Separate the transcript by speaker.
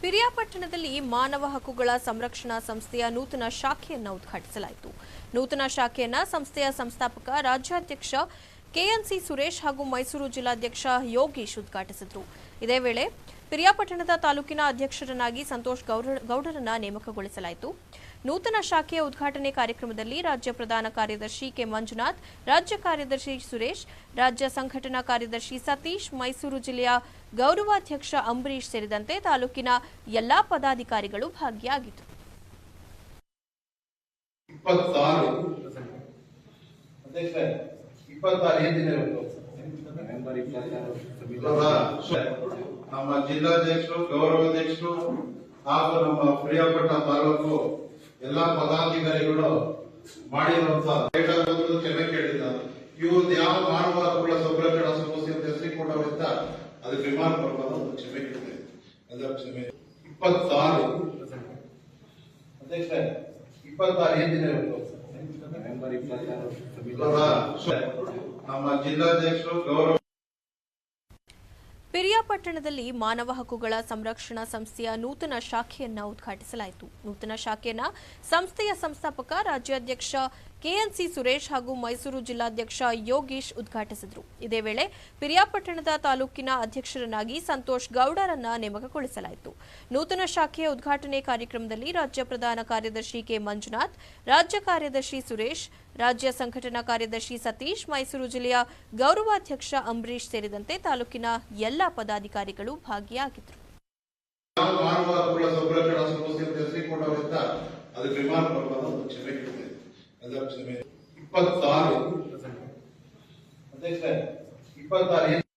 Speaker 1: ಪಿರಿಯಾಪಟ್ಟಣದಲ್ಲಿ ಮಾನವ ಹಕ್ಕುಗಳ ಸಂರಕ್ಷಣಾ ಸಂಸ್ಥೆಯ ನೂತನ ಶಾಖೆಯನ್ನು ಉದ್ಘಾಟಿಸಲಾಯಿತು. ನೂತನ ಶಾಖೆಯನ್ನ ಸಂಸ್ಥೆಯ ಸಂಸ್ಥಾಪಕ, ರಾಜ್ಯಾಧ್ಯಕ್ಷ ಕೆಎನ್ಸಿ ಸುರೇಶ್ ಹಾಗೂ ಮೈಸೂರು ಜಿಲ್ಲಾಧ್ಯಕ್ಷ ಯೋಗೀಶ್ ಉದ್ಘಾಟಿಸಿದರು. ಇದೇ ವೇಳೆ ಪಿರಿಯಾಪಟ್ಟಣದ ತಾಲೂಕಿನ ಅಧ್ಯಕ್ಷರನ್ನಾಗಿ ಸಂತೋಷ್ ಗೌಡ- ಗೌಡರನ್ನ ನೇಮಕಗೊಳಿಸಲಾಯಿತು. ನೂತನ ಶಾಖೆಯ ಉದ್ಘಾಟನೆ ಕಾರ್ಯಕ್ರಮದಲ್ಲಿ ರಾಜ್ಯ ಪ್ರಧಾನ ಕಾರ್ಯದರ್ಶಿ ಕೆ ಮಂಜುನಾಥ್, ರಾಜ್ಯ ಕಾರ್ಯದರ್ಶಿ ಸುರೇಶ್, ರಾಜ್ಯ ಸಂಘಟನಾ ಕಾರ್ಯದರ್ಶಿ ಸತೀಶ್, ಮೈಸೂರು ಜಿಲ್ಲೆಯ ಗೌರವಾಧ್ಯಕ್ಷ ಅಂಬರೀಶ್ ಸೇರಿದಂತೆ ತಾಲೂಕಿನ ಎಲ್ಲಾ ಪದಾಧಿಕಾರಿಗಳು ಭಾಗಿಯಾಗಿದ್ದರು.
Speaker 2: ನಮ್ಮ ಜಿಲ್ಲಾಧ್ಯಕ್ಷರು, ಗೌರವಾಧ್ಯಕ್ಷರು ಹಾಗೂ ನಮ್ಮ ಪ್ರಿಯಪಟ್ಟ ತಾಲೂಕು ಎಲ್ಲಾ ಪದಾಧಿಕಾರಿಗಳು ಮಾಡಿರುವಂತ ಬೇಕಾಗುವುದು ಕ್ಷಮೆ ಕೇಳಿದ್ದಾರೆ. ಇವ್ರದ್ದು ಯಾವ ಮಾನವ ಹಕ್ಕುಗಳ ಸಂರಕ್ಷಣಾ ಸಮಸ್ಯೆ ಅಂತ ಹೆಸರು ವಿಮಾನ ಬರ್ಬೋದು ಒಂದು ಕ್ಷಮೆ ಕೇಳಿದೆ ಎಲ್ಲ ಕ್ಷಮೆ. ಇಪ್ಪತ್ತಾರು. ಅಧ್ಯಕ್ಷ ಇಪ್ಪತ್ತಾರು ಏನ್ ದಿನ ಇವತ್ತು ಇವಾಗ ನಮ್ಮ ಜಿಲ್ಲಾಧ್ಯಕ್ಷರು ಗೌರವ
Speaker 1: ಪಿರಿಯಾಪಟ್ಟಣದಲ್ಲಿ ಮಾನವ ಹಕ್ಕುಗಳ ಸಂರಕ್ಷಣಾ ಸಂಸ್ಥೆಯ ನೂತನ ಶಾಖೆಯನ್ನು ಉದ್ಘಾಟಿಸಲಾಯಿತು. ನೂತನ ಶಾಖೆಯನ್ನ ಸಂಸ್ಥೆಯ ಸಂಸ್ಥಾಪಕ ರಾಜ್ಯಾಧ್ಯಕ್ಷ ಕೆಎನ್ಸಿ ಸುರೇಶ್ ಹಾಗೂ ಮೈಸೂರು ಜಿಲ್ಲಾಧ್ಯಕ್ಷ ಯೋಗೀಶ್ ಉದ್ಘಾಟಿಸಿದರು. ಇದೇ ವೇಳೆ ಪಿರಿಯಾಪಟ್ಟಣದ ತಾಲೂಕಿನ ಅಧ್ಯಕ್ಷರನ್ನಾಗಿ ಸಂತೋಷ್ ಗೌಡರನ್ನ ನೇಮಕಗೊಳಿಸಲಾಯಿತು. ನೂತನ ಶಾಖೆಯ ಉದ್ಘಾಟನೆ ಕಾರ್ಯಕ್ರಮದಲ್ಲಿ ರಾಜ್ಯ ಪ್ರಧಾನ ಕಾರ್ಯದರ್ಶಿ ಕೆ ಮಂಜುನಾಥ್, ರಾಜ್ಯ ಕಾರ್ಯದರ್ಶಿ ಸುರೇಶ್, ರಾಜ್ಯ ಸಂಘಟನಾ ಕಾರ್ಯದರ್ಶಿ ಸತೀಶ್, ಮೈಸೂರು ಜಿಲ್ಲೆಯ ಗೌರವಾಧ್ಯಕ್ಷ ಅಂಬರೀಶ್ ಸೇರಿದಂತೆ ತಾಲೂಕಿನ ಎಲ್ಲ ಪದಾಧಿಕಾರಿಗಳು ಭಾಗಿಯಾಗಿದ್ದರು.
Speaker 2: ವಿಮಾನ ಇಪ್ಪತ್ತಾರು. ಅಧ್ಯಕ್ಷ ಇಪ್ಪತ್ತಾರು